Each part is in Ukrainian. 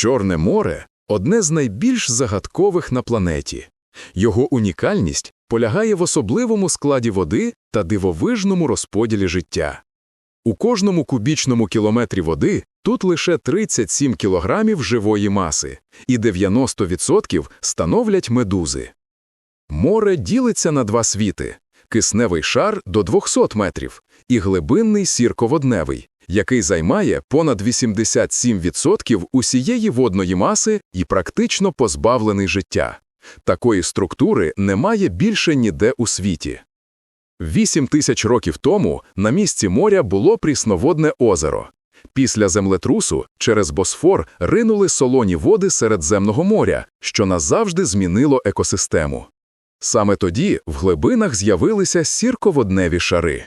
Чорне море одне з найбільш загадкових на планеті. Його унікальність полягає в особливому складі води та дивовижному розподілі життя. У кожному кубічному кілометрі води тут лише 37 кілограмів живої маси, і 90% становлять медузи. Море ділиться на два світи – кисневий шар до 200 метрів і глибинний сірководневий, який займає понад 87% усієї водної маси і практично позбавлений життя. Такої структури немає більше ніде у світі. Вісім тисяч років тому на місці моря було прісноводне озеро. Після землетрусу через Босфор ринули солоні води Середземного моря, що назавжди змінило екосистему. Саме тоді в глибинах з'явилися сірководневі шари.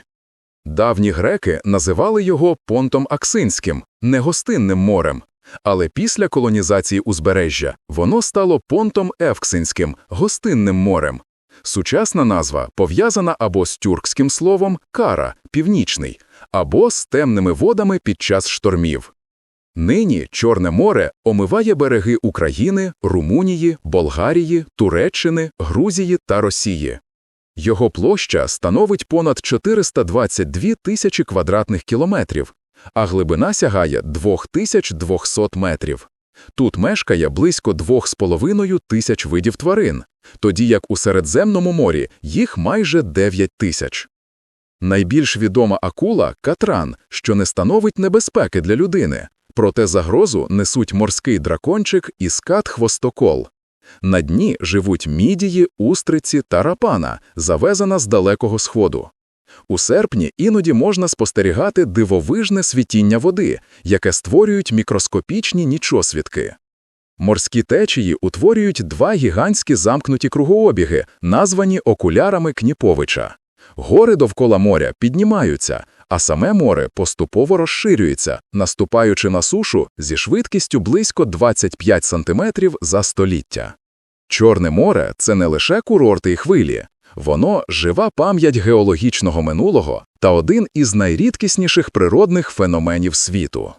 Давні греки називали його понтом Аксинським, негостинним морем, але після колонізації узбережжя воно стало понтом Евксинським, гостинним морем. Сучасна назва пов'язана або з тюркським словом кара північний, або з темними водами під час штормів. Нині Чорне море омиває береги України, Румунії, Болгарії, Туреччини, Грузії та Росії. Його площа становить понад 422 тисячі квадратних кілометрів, а глибина сягає 2200 метрів. Тут мешкає близько 2,5 тисяч видів тварин, тоді як у Середземному морі їх майже 9 тисяч. Найбільш відома акула – катран, що не становить небезпеки для людини, проте загрозу несуть морський дракончик і скат-хвостокол. На дні живуть мідії, устриці та рапана, завезена з Далекого Сходу. У серпні іноді можна спостерігати дивовижне світіння води, яке створюють мікроскопічні нічосвідки. Морські течії утворюють два гігантські замкнуті кругообіги, названі окулярами Кніповича. Гори довкола моря піднімаються, а саме море поступово розширюється, наступаючи на сушу зі швидкістю близько 25 см за століття. Чорне море – це не лише курорти і хвилі. Воно – жива пам'ять геологічного минулого та один із найрідкісніших природних феноменів світу.